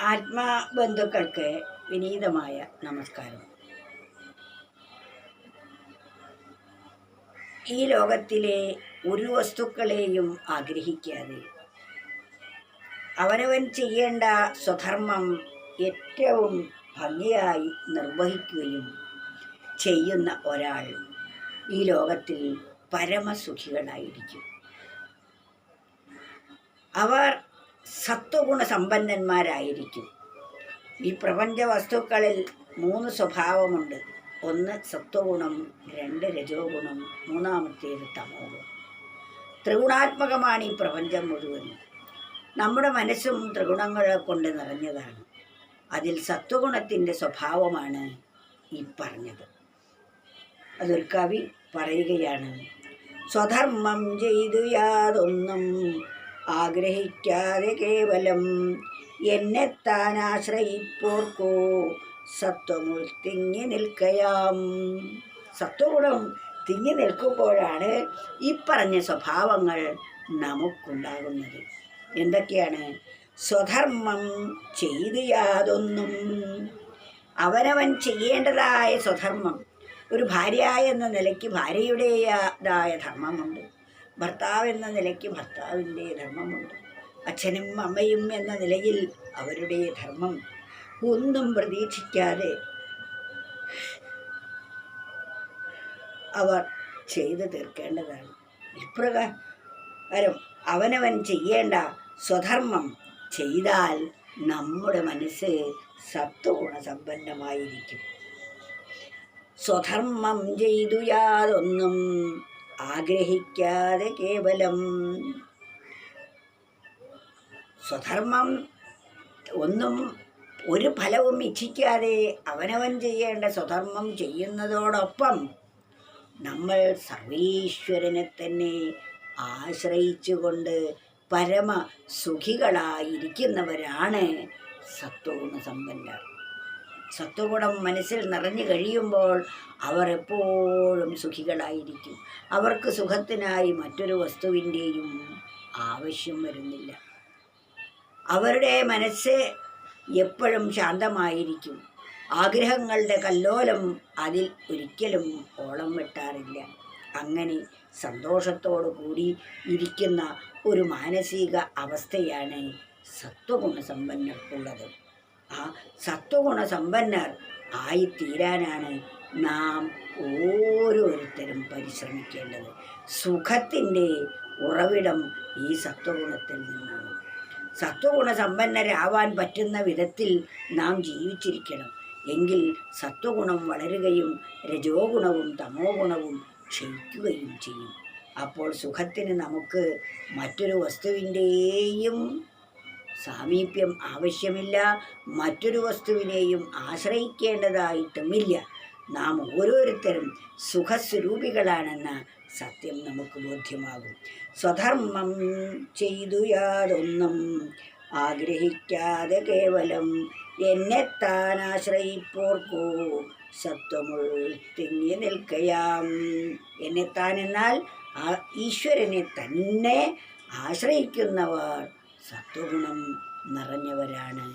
ആത്മാബന്ധുക്കൾക്ക് വിനീതമായ നമസ്കാരം. ഈ ലോകത്തിലെ ഒരു വസ്തുക്കളെയും ആഗ്രഹിക്കാതെ അവനവൻ ചെയ്യേണ്ട സ്വധർമ്മം ഏറ്റവും ഭംഗിയായി നിർവഹിക്കുകയും ചെയ്യുന്ന ഒരാൾ ഈ ലോകത്തിൽ പരമസുഖികളായിരിക്കും. അവർ സത്വഗുണ സമ്പന്നന്മാരായിരിക്കും ഈ പ്രപഞ്ച വസ്തുക്കളിൽ മൂന്ന് സ്വഭാവമുണ്ട്. ഒന്ന് സത്വഗുണം രണ്ട് രജോ ഗുണം മൂന്നാമത്തേത് തമോ ഗുണം ത്രിഗുണാത്മകമാണ് ഈ പ്രപഞ്ചം മുഴുവൻ നമ്മുടെ മനസ്സും ത്രിഗുണങ്ങളെ കൊണ്ട് നിറഞ്ഞതാണ്. അതിൽ സത്വഗുണത്തിന്റെ സ്വഭാവമാണ് ഈ പറഞ്ഞത്. അതൊരു കവി പറയുകയാണ് സ്വധർമ്മം ചെയ്തു യാതൊന്നും ആഗ്രഹിക്കാതെ കേവലം എന്നെ താൻ ആശ്രയിപ്പോർക്കോ. സത്വമുൾ തിങ്ങി നിൽക്കയാം. സത്വഗുണം തിങ്ങി നിൽക്കുമ്പോഴാണ് ഈ പറഞ്ഞ സ്വഭാവങ്ങൾ നമുക്കുണ്ടാകുന്നത്. എന്തൊക്കെയാണ്? സ്വധർമ്മം ചെയ്തു യാതൊന്നും. അവനവൻ ചെയ്യേണ്ടതായ സ്വധർമ്മം. ഒരു ഭാര്യ എന്ന നിലയ്ക്ക് ഭാര്യയുടേതായ ധർമ്മമുണ്ട്. ഭർത്താവ് എന്ന നിലയ്ക്ക് ഭർത്താവിന്റെ ധർമ്മമുണ്ട്. അച്ഛനും അമ്മയും എന്ന നിലയിൽ അവരുടെ ധർമ്മം ഒന്നും പ്രതീക്ഷിക്കാതെ അവർ ചെയ്തു തീർക്കേണ്ടതാണ്. ഇപ്രകാരം അവനവൻ ചെയ്യേണ്ട സ്വധർമ്മം ചെയ്താൽ നമ്മുടെ മനസ്സ് സത്വഗുണസമ്പന്നമായിരിക്കും. സ്വധർമ്മം ചെയ്തു യാതൊന്നും ആഗ്രഹിക്കാതെ കേവലം സ്വധർമ്മം ഒന്നും ഒരു ഫലവും ഇച്ഛിക്കാതെ അവനവൻ ചെയ്യേണ്ട സ്വധർമ്മം ചെയ്യുന്നതോടൊപ്പം നമ്മൾ സർവീശ്വരനെ തന്നെ ആശ്രയിച്ചുകൊണ്ട് പരമ സുഖികളായിരിക്കുന്നവരാണ് സത്വഗുണ സമ്പന്നർ സത്വഗുണം മനസ്സിൽ നിറഞ്ഞു കഴിയുമ്പോൾ അവർ എപ്പോഴും സുഖികളായിരിക്കും. അവർക്ക് സുഖത്തിനായി മറ്റൊരു വസ്തുവിന്റെയും ആവശ്യം വരുന്നില്ല. അവരുടെ മനസ്സ് എപ്പോഴും ശാന്തമായിരിക്കും. ആഗ്രഹങ്ങളുടെ കല്ലോലം അതിൽ ഒരിക്കലും ഓളം വെട്ടാറില്ല. അങ്ങനെ സന്തോഷത്തോടു കൂടി ഇരിക്കുന്ന ഒരു മാനസിക അവസ്ഥയാണ് സത്വഗുണ സമ്പന്നർക്കുള്ളത് ആ സത്വഗുണ സമ്പന്നർ ആയിത്തീരാനാണ് നാം ഓരോരുത്തരും പരിശ്രമിക്കേണ്ടത്. സുഖത്തിന്റെ ഉറവിടം ഈ സത്വഗുണത്തിൽ നിന്നാണ്. സത്വഗുണ സമ്പന്നരാവാൻ പറ്റുന്ന വിധത്തിൽ നാം ജീവിച്ചിരിക്കണം. എങ്കിൽ സത്വഗുണം വളരുകയും രജോ ഗുണവും തമോ ഗുണവും ക്ഷയിക്കുകയും ചെയ്യും. അപ്പോൾ സുഖത്തിന് നമുക്ക് മറ്റൊരു വസ്തുവിന്റെയും സാമീപ്യം ആവശ്യമില്ല. മറ്റൊരു വസ്തുവിനെയും ആശ്രയിക്കേണ്ടതായിട്ടുമില്ല. നാം ഓരോരുത്തരും സുഖസ്വരൂപികളാണെന്ന സത്യം നമുക്ക് ബോധ്യമാകും. സ്വധർമ്മം ചെയ്തു യാതൊന്നും ആഗ്രഹിക്കാതെ കേവലം എന്നെ താൻ ആശ്രയിപ്പോർക്കോ. സത്വമുൾ തിങ്ങി നിൽക്കയാം. എന്നെ താൻ എന്നാൽ ഈശ്വരനെ തന്നെ ആശ്രയിക്കുന്നവർ സത്വഗുണം നിറഞ്ഞവരാണ്